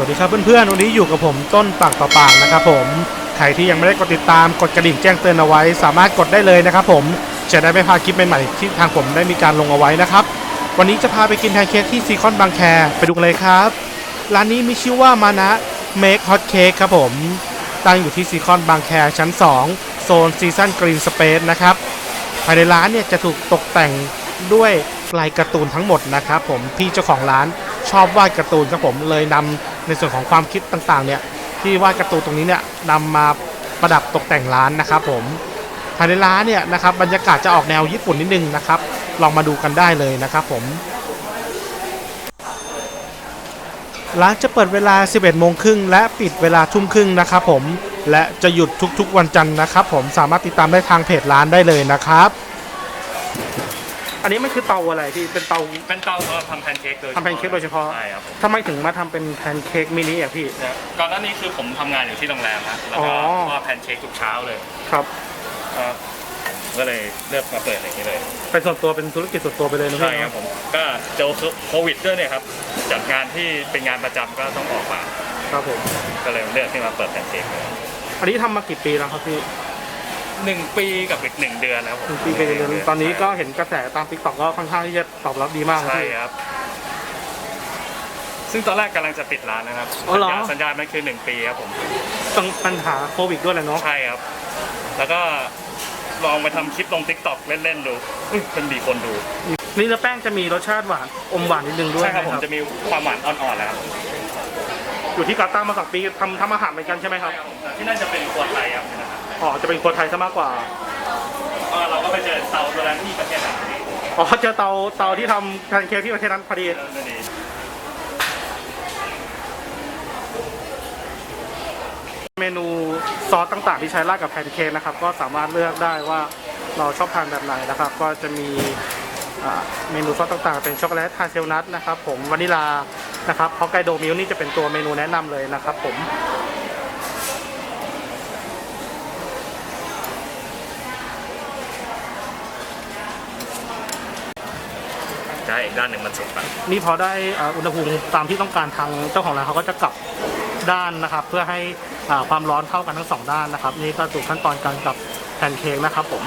วัสดีครับเพื่อนๆ วันนี้อยู่กับผมต้นปากต่อปากนะครับผม ใครที่ยังไม่ได้กดติดตามกดกระดิ่งแจ้งเตือนเอาไว้ สามารถกดได้เลยนะครับผม จะได้ไม่พลาดคลิปใหม่ๆที่ทางผมได้มีการลงเอาไว้นะครับ วันนี้จะพาไปกินแพนเค้กที่ซีคอนบางแค ไปดูกันเลยครับ ร้านนี้มีชื่อว่ามานะเมคฮอตเค้กครับผม ตั้งอยู่ที่ซีคอนบางแคชั้น 2 โซนซีซันกรีนสเปซนะครับ ภายในร้านเนี่ยจะถูกตกแต่งด้วยลายการ์ตูนทั้งหมดนะครับผม พี่เจ้าของร้านชอบวาดการ์ตูนครับผมเลยนำ ในส่วนของความคิดต่างๆเนี่ยที่วาดการ์ตูนตรงนี้เนี่ยนำมาประดับตกแต่งร้านนะครับผมภายในร้านเนี่ยนะครับบรรยากาศจะออกแนวญี่ปุ่นนิดนึงนะครับ ลองมาดูกันได้เลยนะครับผมร้านจะเปิดเวลา 11 โมงครึ่งและปิดเวลาทุ่มครึ่งนะครับผม และจะหยุดทุกๆวันจันทร์นะครับผม สามารถติดตามได้ทางเพจร้านได้เลยนะครับ อันนี้มันคือเตาอะไรที่เป็นเตาเป็นเตาสำหรับทำแพนเค้กโดยทำแพนเค้กโดยเฉพาะใช่ครับผมทำไมถึงมาทำเป็นแพนเค้กมินิอะพี่เนี่ยก่อนหน้านี้คือผมทำงานอยู่ที่โรงแรมฮะแล้วอ๋ก็อว่าแพนเค้กทุกเช้าเลยครับ ก็ก็เลยเลือกมาเปิดอย่างนี้เลยเป็นส่วนตัวเป็นธุรกิจส่วนตัวไปเลยนะใช่พี่ครับผมก็เจอโควิดด้วยเนี่ยครับจัดงานที่เป็นงานประจำก็ต้องออกมาครับผมก็เลยเลือกที่มาเปิดแพนเค้กเลยอันนี้ทำมากี่ปีแล้วครับพี่ หนึ่งปีกับอีกหนึ่งเดือนแล้วผมหนึ่งปีเป็นเดือนตอนนี้ก็เห็นกระแสตามติ๊กต็อกก็ค่อนข้างที่จะตอบรับดีมากนะใช่พี่ ครับ ซึ่งตอนแรกกำลังจะปิดร้านนะครับอ๋อเหรอ สัญญาสัญญามันคือหนึ่งปีครับผม ต้องปัญหาโควิดด้วยแหละเนาะใช่ครับ แล้วก็ลองไปทำคลิปลงทิกตอกเล่น ๆ ดูอุ๊ยเป็นมีคนดู นี่เนื้อแป้งจะมีรสชาติหวานอมหวานนิดนึงด้วยใช่ครับนะผมจะมีความหวานอ่อนๆแล้วครับอยู่ที่กาตาร์มาสองปีทำทำอาหารเหมือนกันใช่ไหมครับแต่ที่น่าจะเป็นครัวไทยครับนะครับ อ๋อ จะเป็นคนไทยซะมากกว่า ก็เราก็ไปเจอเตาตัวนั้นที่ประเทศไหนอ๋อ เจอเตาเตาที่ทำแพนเค้กที่ประเทศนั้นพอดี นั่นเองเมนูซอสต่างๆ ที่ใช้ราดกับแพนเค้กนะครับ ก็สามารถเลือกได้ว่าเราชอบทานแบบไหนนะครับ ก็จะมีอ่าเมนูซอสต่างๆ เป็นช็อกโกแลตฮาเซลนัทนะครับ ผมวานิลานะครับฮอกไกโดมิลนี่จะเป็นตัวเมนูแนะนำเลยนะครับ ผม ใช่อีกด้านหนึ่งมันสุกไปนี่พอได้อ่าอุณหภูมิตามที่ต้องการทางเจ้าของร้านเขาก็จะกลับด้านนะครับ เพื่อให้อ่าความร้อนเท่ากันทั้งสองด้านนะครับ นี่ก็สู่ขั้นตอนการกลับแพนเค้กนะครับผม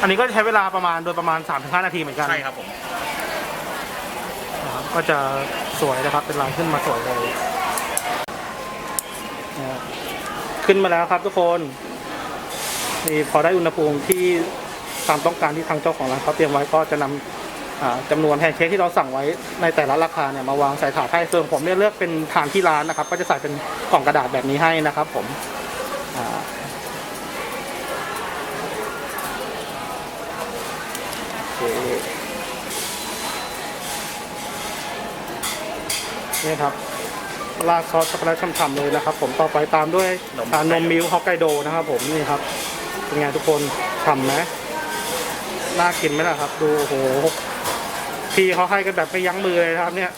อันนี้ก็ใช้เวลาประมาณโดยประมาณ 3-5 นาทีเหมือนกัน ใช่ครับผม นะครับก็จะสวยนะครับเป็นลายขึ้นมาสวยเลยนะครับขึ้นมาแล้วครับทุกคน นี่พอได้อุณหภูมิที่ตามต้องการที่ทางเจ้าของร้านเขาเตรียมไว้ก็จะนำอ่าจำานวนแพนเค้กที่เราสั่งไว้ในแต่ละราคาเนี่ยมาวางใส่ถาดให้ส่วนผมเนี่ยเลือกเป็นทานที่ร้านนะครับ ก็จะใส่เป็นกล่องกระดาษแบบนี้ให้นะครับ ผมอ่าโอเคนี่ครับราดซอสช็อกโกแลตฉ่ำๆเลยนะครับ ผมต่อไปตามด้วยนมอ่านมมิลค์ฮอกไกโดนะครับ ผมนี่ครับ เป็นไงทุกคนฉ่ำไหมน่ากินไหมล่ะครับ ดูโอ้โหพี่เขาให้กันแบบไม่ยั้งมือเลยนะครับ เนี่ย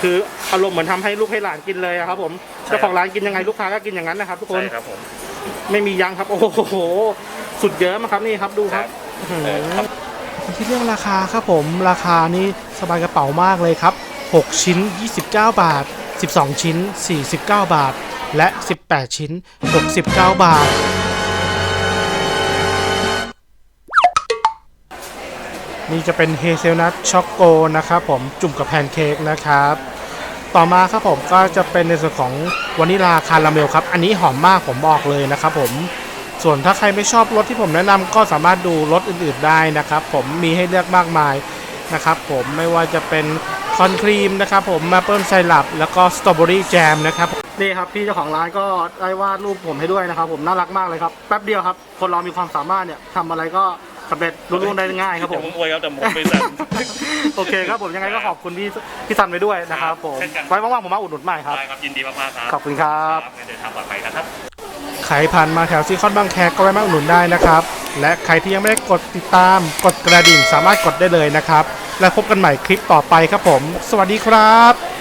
คืออารมณ์เหมือนทำให้ลูกให้หลานกินเลยอะครับ ผมเจ้าของร้านกินยังไงลูกค้าก็กินอย่างนั้นนะครับ ทุกคนใช่ครับผมไม่มียั้งครับ โอ้โห สุดเยอะมากครับนี่ครับดูครับเออครับที่เรื่องราคาครับผมราคานี่สบายกระเป๋ามากเลยครับ 6 ชิ้น 29 บาท 12 ชิ้น 49 บาท และ 18 ชิ้น 69 บาท นี่จะเป็นเฮเซลนัทช็อกโกนะครับผมจุ่มกับแพนเค้กนะครับ ต่อมาครับผมก็จะเป็นในส่วนของวานิลาคาราเมลครับ อันนี้หอมมากผมบอกเลยนะครับผมส่วนถ้าใครไม่ชอบรสที่ผมแนะนำก็สามารถดูรสอื่นๆได้นะครับ ผมมีให้เลือกมากมายนะครับ ผมไม่ว่าจะเป็นคอนครีมนะครับผมมาเปิลไซรัปแล้วก็สตรอเบอรี่แจมนะครับนี่ครับพี่เจ้าของร้านก็ได้วาดรูปผมให้ด้วยนะครับ ผมน่ารักมากเลยครับแป๊บเดียวครับ คนเรามีความสามารถเนี่ยทำอะไรก็ สำเร็จรุ่งๆได้ง่ายครับผมผมอวยครับแต่ผมไม่สั่น โอเคครับผมยังไงก็ขอบคุณพี่พี่ซันไปด้วยนะครับผม เช่นกัน ไว้ว่างๆผมมาอุดหนุนใหม่ครับ ได้ครับยินดีมากๆครับขอบคุณครับงั้นเดินทางปลอดภัยนะครับ ใครผ่านมาแถวซีคอนบางแคก็แวะมาอุดหนุนได้นะครับ และใครที่ยังไม่ได้กดติดตาม กดกระดิ่งสามารถกดได้เลยนะครับ และพบกันใหม่คลิปต่อไปครับผม สวัสดีครับ